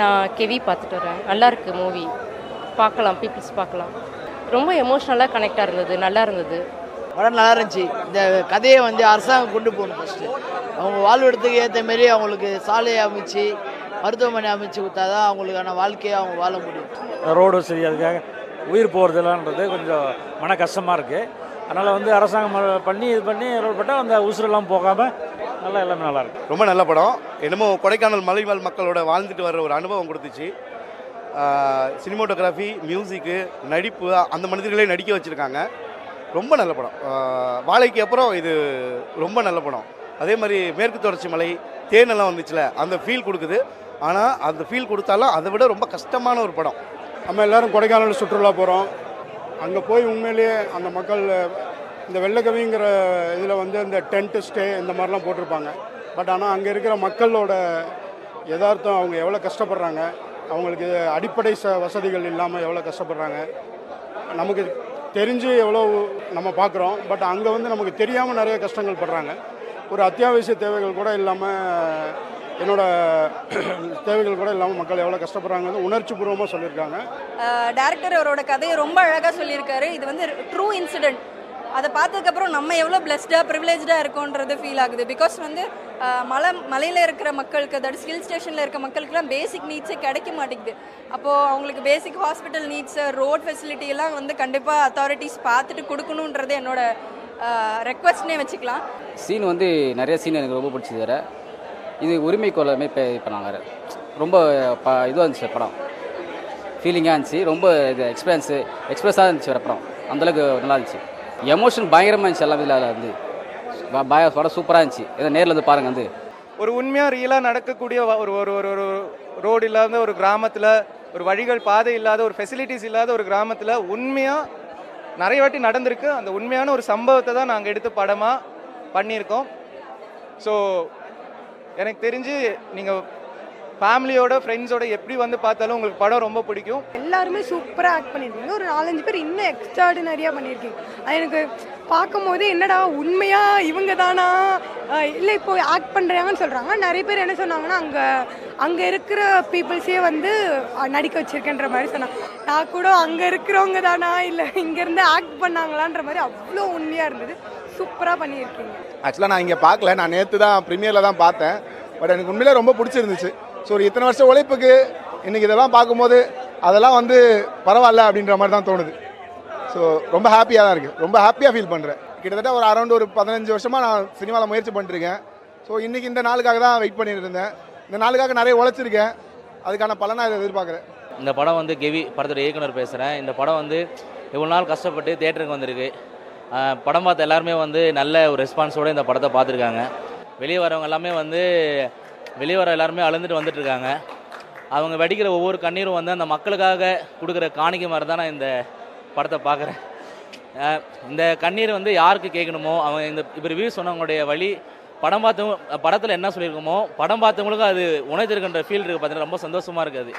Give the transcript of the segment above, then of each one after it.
நான் கெவி பார்த்துட்டு வரேன். நல்லா இருக்கு மூவி பார்க்கலாம் பீப்புள்ஸ் பார்க்கலாம். ரொம்ப எமோஷ்னலாக கனெக்டாக இருந்தது நல்லா இருந்தது. படம் நல்லா இருந்துச்சு. இந்த கதையை வந்து அரசாங்கம் கொண்டு போகணும் ஃபஸ்ட்டு அவங்க வாழ்விடத்துக்கு ஏற்ற மாரி அவங்களுக்கு சாலை அமைச்சு மருத்துவமனை அமைச்சு கொடுத்தாதான் அவங்களுக்கான வாழ்க்கையை அவங்க வாழ முடியும். ரோடு சரி அதுக்காக உயிர் போகிறதுலான்றது கொஞ்சம் மன கஷ்டமாக இருக்குது அதனால் வந்து அரசாங்கம் பண்ணி இது பண்ணி ரோடு போட்டால் அந்த உசுரெல்லாம் போகாமல் நல்லா எல்லாமே நல்லா இருக்கு. ரொம்ப நல்ல படம். என்னமோ கொடைக்கானல் மலைவாழ் மக்களோட வாழ்ந்துட்டு வர்ற ஒரு அனுபவம் கொடுத்துச்சு. சினிமோட்டோகிராஃபி மியூசிக்கு நடிப்பு அந்த மனிதர்களே நடிக்க வச்சுருக்காங்க. ரொம்ப நல்ல படம். வாழைக்கு அப்புறம் இது ரொம்ப நல்ல படம். அதே மாதிரி மேற்கு தொடர்ச்சி மலை தேனெல்லாம் வந்துச்சுல அந்த ஃபீல் கொடுக்குது. ஆனால் அந்த ஃபீல் கொடுத்தாலும் அதை விட ரொம்ப கஷ்டமான ஒரு படம். நம்ம எல்லாரும் கொடைக்கானல் சுற்றுலா போகிறோம் அங்கே போய் உண்மையிலேயே அந்த மக்கள் இந்த வெள்ளக்கவிங்கிற இதில் வந்து இந்த டென்ட்டு ஸ்டே இந்த மாதிரிலாம் போட்டிருப்பாங்க. பட் ஆனால் அங்கே இருக்கிற மக்களோட யதார்த்தம் அவங்க எவ்வளோ கஷ்டப்படுறாங்க அவங்களுக்கு அடிப்படை ச வசதிகள் இல்லாமல் எவ்வளோ கஷ்டப்படுறாங்க நமக்கு தெரிஞ்சு எவ்வளோ நம்ம பார்க்குறோம். பட் அங்கே வந்து நமக்கு தெரியாமல் நிறைய கஷ்டங்கள் படுறாங்க. ஒரு அத்தியாவசிய தேவைகள் கூட இல்லாமல் என்னோட தேவைகள் கூட இல்லாமல் மக்கள் எவ்வளோ கஷ்டப்படுறாங்கன்னு உணர்ச்சி பூர்வமாக சொல்லியிருக்காங்க. டேரக்டர் அவரோட கதையை ரொம்ப அழகாக சொல்லியிருக்காரு. இது வந்து ட்ரூ இன்சிடென்ட் அதை பார்த்ததுக்கப்புறம் நம்ம எவ்வளோ பிளஸ்டாக ப்ரிவிலேஜாக இருக்கோன்றது ஃபீல் ஆகுது. பிகாஸ் வந்து மலை மலையில் இருக்கிற மக்களுக்கு அதாவது ஹில் ஸ்டேஷனில் இருக்க மக்களுக்குலாம் பேசிக் நீட்ஸே கிடைக்க மாட்டேங்குது. அப்போது அவங்களுக்கு basic hospital needs road facility எல்லாம் வந்து கண்டிப்பாக அத்தாரிட்டிஸ் பார்த்துட்டு கொடுக்கணுன்றது என்னோட ரெக்வஸ்ட்னே வச்சுக்கலாம். சீன் வந்து நிறைய சீன் எனக்கு ரொம்ப பிடிச்சது வேறு. இது உரிமை கோலமே இப்போ இப்போ நாங்கள் ரொம்ப ப இதுவாக இருந்துச்சு படம். ஃபீலிங்காக இருந்துச்சு. ரொம்ப இது எக்ஸ்பீரியன்ஸு எக்ஸ்பிரஸாக இருந்துச்சு வேறு படம். அந்தளவுக்கு நல்லா இருந்துச்சு. எமோஷன் பயங்கரமாக இருந்துச்சு எல்லாம் இதில் வந்து ப- பய படம் சூப்பராக இருந்துச்சு. இதை நேரில் வந்து பாருங்கள் வந்து. ஒரு உண்மையாக ரியலாக நடக்கக்கூடிய ஒரு ஒரு ஒரு ஒரு ரோடு இல்லாத ஒரு கிராமத்தில் ஒரு வழிகள் பாதை இல்லாத ஒரு ஃபெசிலிட்டிஸ் இல்லாத ஒரு கிராமத்தில் உண்மையாக நிறைய வாட்டி நடந்திருக்கு. அந்த உண்மையான ஒரு சம்பவத்தை தான் நாங்கள் எடுத்து படமாக பண்ணியிருக்கோம். ஸோ எனக்கு தெரிஞ்சு நீங்கள் ஃபேமிலியோட ஃப்ரெண்ட்ஸோட எப்படி வந்து பார்த்தாலும் உங்களுக்கு படம் ரொம்ப பிடிக்கும். எல்லாருமே சூப்பராக ஆக்ட் பண்ணியிருக்கீங்க. ஒரு நாலஞ்சு பேர் இன்னும் எக்ஸ்ட்ராடினரியாக பண்ணியிருக்கீங்க. அது எனக்கு பார்க்கும்போது என்னடா உண்மையாக இவங்க தானா இல்லை இப்போ ஆக்ட் பண்ணுறாங்கன்னு சொல்கிறாங்க நிறைய பேர் என்ன சொன்னாங்கன்னா அங்கே அங்கே இருக்கிற பீப்புள்ஸே வந்து நடிக்க வச்சிருக்கேன்ற மாதிரி சொன்னாங்க. நான் கூட அங்கே இருக்கிறவங்க தானா இல்லை இங்கேருந்து ஆக்ட் பண்ணாங்களான்ற மாதிரி அவ்வளோ உண்மையாக இருந்தது. சூப்பராக பண்ணியிருக்கீங்க. ஆக்சுவலாக நான் இங்கே பார்க்கல. நான் நேற்று தான் ப்ரீமியரில் தான் பார்த்தேன். பட் எனக்கு உண்மையிலே ரொம்ப பிடிச்சிருந்துச்சு. ஸோ ஒரு இத்தனை வருஷம் உழைப்புக்கு இன்றைக்கி இதெல்லாம் பார்க்கும்போது அதெல்லாம் வந்து பரவாயில்ல அப்படின்ற மாதிரி தான் தோணுது. ஸோ ரொம்ப ஹாப்பியாக தான் இருக்குது ரொம்ப ஹாப்பியாக ஃபீல் பண்ணுறேன் கிட்டத்தட்ட ஒரு அரௌண்ட் ஒரு பதினஞ்சு வருஷமாக நான் சினிமாவில் முயற்சி பண்ணிருக்கேன் ஸோ இன்றைக்கி இந்த நாளுக்காக தான் வெயிட் பண்ணிட்டு இருந்தேன் இந்த நாளுக்காக நிறைய உழைச்சிருக்கேன். அதுக்கான பலனாக இதை எதிர்பார்க்குறேன். இந்த படம் வந்து கெவி படத்தோட இயக்குனர் பேசுகிறேன் இந்த படம் வந்து இவ்வளோ நாள் கஷ்டப்பட்டு தேட்டருக்கு வந்திருக்கு. படம் பார்த்த எல்லாருமே வந்து நல்ல ஒரு ரெஸ்பான்ஸோடு இந்த படத்தை பார்த்துருக்காங்க. வெளியே வரவங்க எல்லாமே வந்து வெளியே வர எல்லாருமே அழுந்துட்டு வந்துட்டு இருக்காங்க அவங்க வெடிக்கிற ஒவ்வொரு கண்ணீரும் வந்து அந்த மக்களுக்காக கொடுக்குற காணிக்கை மாதிரி தான் நான் இந்த படத்தை பார்க்குறேன். இந்த கண்ணீர் வந்து யாருக்கு கேட்கணுமோ அவங்க இந்த இப்போ ரிவ்யூ சொன்னவங்களுடைய வழி படம் பார்த்தவங்க படத்தில் என்ன சொல்லியிருக்கோமோ படம் பார்த்தவங்களுக்கும் அது உணர்த்திருக்கின்ற ஃபீல் இருக்குது பார்த்தீங்கன்னா ரொம்ப சந்தோஷமாக இருக்குது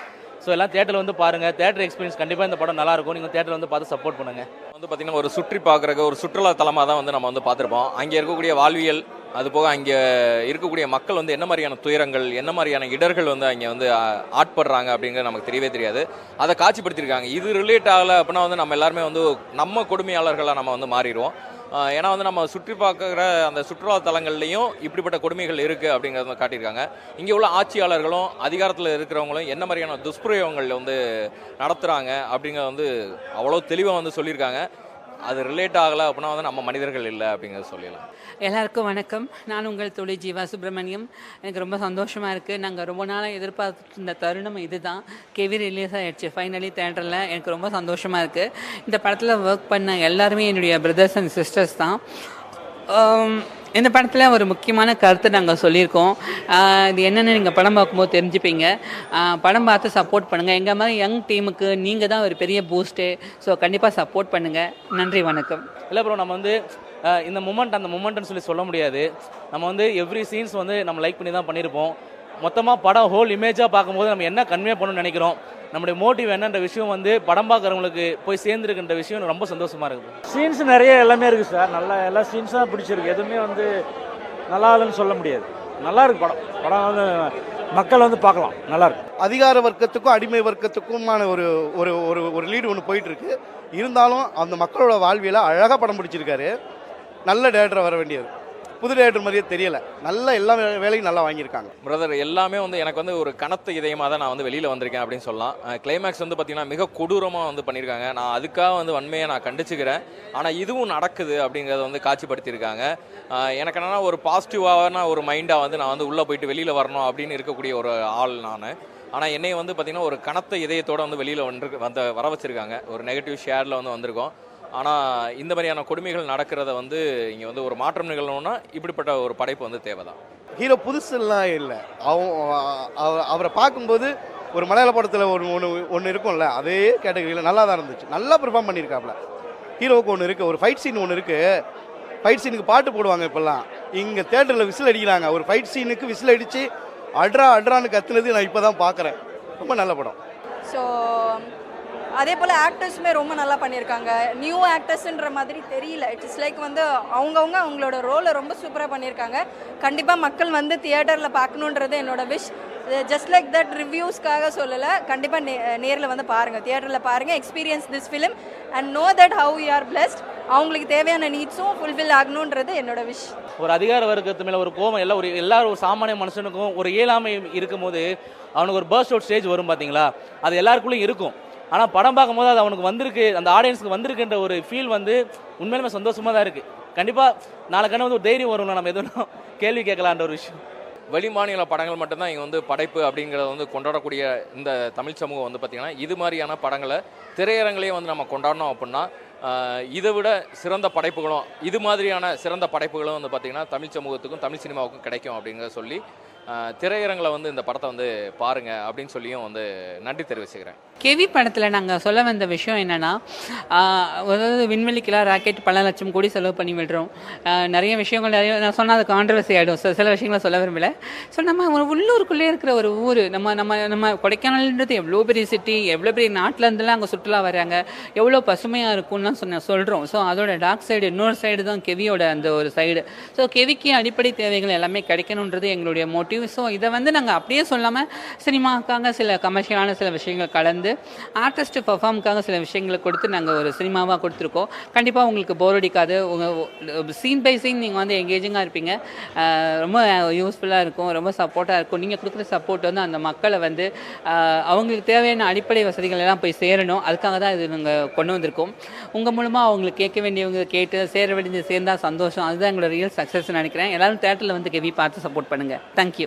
ஸோ எல்லாம் தேட்டரில் வந்து பாருங்கள் தேட்டர் எக்ஸ்பீரியன்ஸ் கண்டிப்பாக இந்த படம் நல்லாயிருக்கும். நீங்கள் தேட்டரில் வந்து பார்த்து சப்போர்ட் பண்ணுங்கள் வந்து பார்த்திங்கன்னா ஒரு சுற்றி பார்க்குறக்கு ஒரு சுற்றுலா தலமாக தான் வந்து நம்ம வந்து பார்த்துருப்போம். அங்கே இருக்கக்கூடிய வாழ்வியல் அது போக அங்கே இருக்கக்கூடிய மக்கள் வந்து என்ன மாதிரியான துயரங்கள் என்ன மாதிரியான இடர்கள் வந்து அங்கே வந்து ஆட்படுறாங்க அப்படிங்கிறது நமக்கு தெரியவே தெரியாது. அதை காட்சிப்படுத்தியிருக்காங்க. இது ரிலேட் ஆகலை அப்படின்னா வந்து நம்ம எல்லாருமே வந்து நம்ம கொடுமையாளர்களாக நம்ம வந்து மாறிடுவோம். ஏன்னா வந்து நம்ம சுற்றி பார்க்குற அந்த சுற்றுலா தலங்கள்லையும் இப்படிப்பட்ட கொடுமைகள் இருக்குது அப்படிங்கிறத வந்து காட்டியிருக்காங்க. இங்கே உள்ள ஆட்சியாளர்களும் அதிகாரத்தில் இருக்கிறவங்களும் என்ன மாதிரியான துஷ்பிரயோகங்கள் வந்து நடத்துகிறாங்க அப்படிங்கிறத வந்து அவ்வளோ தெளிவாக வந்து சொல்லியிருக்காங்க. அது ரிலேட் ஆகலை அப்படின்னா வந்து நம்ம மனிதர்கள் இல்லை அப்படிங்கிறத சொல்லிடலாம். எல்லாருக்கும் வணக்கம். நான் உங்கள் தொழில் ஜீவா சுப்பிரமணியம். எனக்கு ரொம்ப சந்தோஷமாக இருக்குது நாங்கள் ரொம்ப நாளாக எதிர்பார்த்துட்டு இருந்த தருணம் இதுதான். கெவி ரிலீஸ் ஆகிடுச்சு ஃபைனலி தேட்டரில் எனக்கு ரொம்ப சந்தோஷமாக இருக்குது இந்த படத்தில் ஒர்க் பண்ண எல்லாருமே என்னுடைய பிரதர்ஸ் அண்ட் சிஸ்டர்ஸ் தான். Um, இந்த படத்தில் ஒரு முக்கியமான கருத்தை நாங்கள் சொல்லியிருக்கோம். இது என்னென்னு நீங்கள் படம் பார்க்கும்போது தெரிஞ்சுப்பீங்க. படம் பார்த்து சப்போர்ட் பண்ணுங்கள் எங்கள் மாதிரி யங் டீமுக்கு நீங்கள் தான் ஒரு பெரிய பூஸ்ட்டு ஸோ கண்டிப்பாக சப்போர்ட் பண்ணுங்கள் நன்றி வணக்கம். இல்லை ப்ரோ நம்ம வந்து இந்த மூமெண்ட் அந்த மூமெண்ட்னு சொல்லி சொல்ல முடியாது. நம்ம வந்து எவ்ரி சீன்ஸ் வந்து நம்ம லைக் பண்ணி தான் பண்ணியிருப்போம் மொத்தமாக படம் ஹோல் இமேஜாக பார்க்கும்போது நம்ம என்ன கன்வே பண்ணணும்னு நினைக்கிறோம்? நம்முடைய மோட்டிவ் என்னன்ற விஷயம் வந்து படம் பார்க்குறவங்களுக்கு போய் சேர்ந்துருக்குன்ற விஷயம் ரொம்ப சந்தோஷமாக இருக்குது. சீன்ஸ் நிறைய எல்லாமே இருக்குது சார் நல்லா எல்லா சீன்ஸும் பிடிச்சிருக்கு. எதுவுமே வந்து நல்லா இல்லைன்னு சொல்ல முடியாது. நல்லா இருக்கு படம். படம் வந்து மக்கள் வந்து பார்க்கலாம். நல்லாயிருக்கு அதிகார வர்க்கத்துக்கும் அடிமை வர்க்கத்துக்குமான ஒரு ஒரு ஒரு ஒரு லீடு ஒன்று போயிட்டு இருக்கு இருந்தாலும் அந்த மக்களோட வாழ்வியலை அழகாக படம் பிடிச்சிருக்காரு. நல்ல டேரக்டர் வர வேண்டியது. புது டேரக்டர் மாதிரியே தெரியல. நல்ல எல்லா வே- வேலையும் நல்லா வாங்கியிருக்காங்க. பிரதர் எல்லாமே வந்து எனக்கு வந்து ஒரு கனத்த இதயமாக தான் நான் வந்து வெளியில் வந்திருக்கேன் அப்படின்னு சொல்லலாம். கிளைமேக்ஸ் வந்து பார்த்தீங்கன்னா மிக கொடூரமாக வந்து பண்ணியிருக்காங்க. நான் அதுக்காக வந்து வன்மையை நான் கண்டிச்சுக்கிறேன். ஆனால் இதுவும் நடக்குது அப்படிங்கிறத வந்து காட்சிப்படுத்தியிருக்காங்க. எனக்கு என்னென்னா ஒரு பாசிட்டிவான ஒரு மைண்டாக வந்து நான் வந்து உள்ளே போயிட்டு வெளியில் வரணும் அப்படின்னு இருக்கக்கூடிய ஒரு ஆள் நான். ஆனால் என்னை வந்து பார்த்தீங்கன்னா ஒரு கனத்த இதயத்தோடு வந்து வெளியில் வந்து வந்த வர வச்சுருக்காங்க. ஒரு நெகட்டிவ் ஷேரில் வந்து வந்திருக்கோம். ஆனால் இந்த மாதிரியான கொடுமைகள் நடக்கிறத வந்து இங்கே வந்து ஒரு மாற்றம் நிகழணும்னா இப்படிப்பட்ட ஒரு படைப்பு வந்து தேவைதான். ஹீரோ புதுசுலாம் இல்லை. அவன் அவ- அவரை பார்க்கும்போது ஒரு மலையாள படத்தில் ஒரு ஒன்று ஒன்று இருக்கும்ல அதே கேட்டகரியில் நல்லா தான் இருந்துச்சு. நல்லா பெர்ஃபார்ம் பண்ணியிருக்காப்ல. ஹீரோவுக்கு ஒன்று இருக்குது ஒரு ஃபைட் சீன் ஒன்று இருக்குது ஃபைட் சீனுக்கு பாட்டு போடுவாங்க இப்போல்லாம். இங்கே தேட்டரில் விசில் அடிக்கிறாங்க. ஒரு ஃபைட் சீனுக்கு விசில் அடித்து அட்ரா அட்ரான்னு கத்துனது நான் இப்போ தான் பார்க்குறேன் ரொம்ப நல்ல படம். ஸோ அதே போல் ஆக்டர்ஸுமே ரொம்ப நல்லா பண்ணியிருக்காங்க. நியூ ஆக்டர்ஸ்ன்ற மாதிரி தெரியல. இட்ஸ் லைக் வந்து அவங்கவுங்க அவங்களோட ரோலை ரொம்ப சூப்பராக பண்ணியிருக்காங்க. கண்டிப்பாக மக்கள் வந்து தியேட்டரில் பார்க்கணுன்றது என்னோட விஷ் ஜஸ்ட் லைக் தட் ரிவ்யூஸ்க்காக சொல்லலை. கண்டிப்பாக நே நேரில் வந்து பாருங்கள் தியேட்டரில் பாருங்கள் experience this film and know that how you are blessed அவங்களுக்கு தேவையான நீட்ஸும் ஃபுல்ஃபில் ஆகணுன்றது என்னோட விஷ் ஒரு அதிகார வர்க்கத்து மேலே ஒரு கோபம் எல்லாம் ஒரு எல்லா ஒரு சாமானிய மனுஷனுக்கும் ஒரு இயலாமை இருக்கும்போது அவனுக்கு ஒரு பர்ஸ்ட் அவுட் ஸ்டேஜ் வரும் பார்த்தீங்களா அது எல்லாருக்குள்ளேயும் இருக்கும். ஆனால் படம் பார்க்கும்போது அது அவனுக்கு வந்திருக்கு அந்த ஆடியன்ஸுக்கு வந்திருக்குன்ற ஒரு ஃபீல் வந்து உண்மையிலுமே சந்தோஷமாக தான் இருக்குது கண்டிப்பாக நாளைக்கான வந்து ஒரு தைரியம் வரும்ல நம்ம எதுவும் கேள்வி கேட்கலான்ற ஒரு விஷயம். வெளி மாநில படங்கள் மட்டும்தான் இங்கே வந்து படைப்பு அப்படிங்கிறத வந்து கொண்டாடக்கூடிய இந்த தமிழ் சமூகம் வந்து பார்த்திங்கன்னா இது மாதிரியான படங்களை திரையரங்கிலேயே வந்து நம்ம கொண்டாடணும் அப்படின்னா இதை விட சிறந்த படைப்புகளும் இது மாதிரியான சிறந்த படைப்புகளும் வந்து பார்த்திங்கன்னா தமிழ் சமூகத்துக்கும் தமிழ் சினிமாவுக்கும் கிடைக்கும் அப்படிங்கிறத சொல்லி திரையரங்கில் வந்து இந்த படத்தை வந்து பாருங்க அப்படின்னு சொல்லியும் வந்து நன்றி தெரிவிச்சுக்கிறேன். கெவி படத்தில் நாங்கள் சொல்ல வந்த விஷயம் என்னென்னா அதாவது விண்வெளிக்கெல்லாம் ராக்கெட் பல லட்சம் கோடி செலவு பண்ணி விடுறோம். நிறைய விஷயங்கள் நிறைய நான் சொன்னால் அது கான்ட்ரவர்சி ஆகிடும் சில சில விஷயங்களை சொல்ல விரும்பல. ஸோ நம்ம ஒரு உள்ளூருக்குள்ளே இருக்கிற ஒரு ஊர் நம்ம நம்ம நம்ம கொடைக்கானல்ன்றது எவ்வளோ பெரிய சிட்டி எவ்வளோ பெரிய நாட்டிலேருந்துலாம் அங்கே சுற்றுலா வராங்க எவ்வளோ பசுமையாக இருக்கும்லாம் சொன்ன சொல்கிறோம் ஸோ அதோட டார்க் சைடு இன்னொரு சைடு தான் கெவியோட அந்த ஒரு சைடு ஸோ கெவிக்கு அடிப்படை தேவைகள் எல்லாமே கிடைக்கணுன்றது எங்களுடைய மோட்டிவ் ஸோ இதை வந்து நாங்கள் அப்படியே சொல்லாமல் சினிமாக்காக சில கமர்ஷியலான சில விஷயங்கள் கலந்து ஆர்டிஸ்ட் பர்ஃபார்முக்காக சில விஷயங்களை கொடுத்து நாங்கள் ஒரு சினிமாவாக கொடுத்துருக்கோம். கண்டிப்பாக உங்களுக்கு போர் அடிக்காது. உங்கள் சீன் பை சீன் நீங்கள் வந்து எங்கேஜிங்காக இருப்பீங்க. ரொம்ப யூஸ்ஃபுல்லாக இருக்கும் ரொம்ப சப்போர்ட்டாக இருக்கும். நீங்கள் கொடுக்குற சப்போர்ட் வந்து அந்த மக்களை வந்து அவங்களுக்கு தேவையான அடிப்படை வசதிகள் எல்லாம் போய் சேரணும். அதுக்காக தான் இது நாங்கள் கொண்டு வந்திருக்கோம். உங்கள் மூலமாக அவங்களுக்கு கேட்க வேண்டியவங்க கேட்டு சேர வேண்டியது சேர்ந்தா சந்தோஷம். அதுதான் எங்களோட ரியல் சக்ஸஸ் நினைக்கிறேன். எல்லாரும் தேட்டரில் வந்து கெவி பார்த்து சப்போர்ட் பண்ணுங்கள் தேங்க்யூ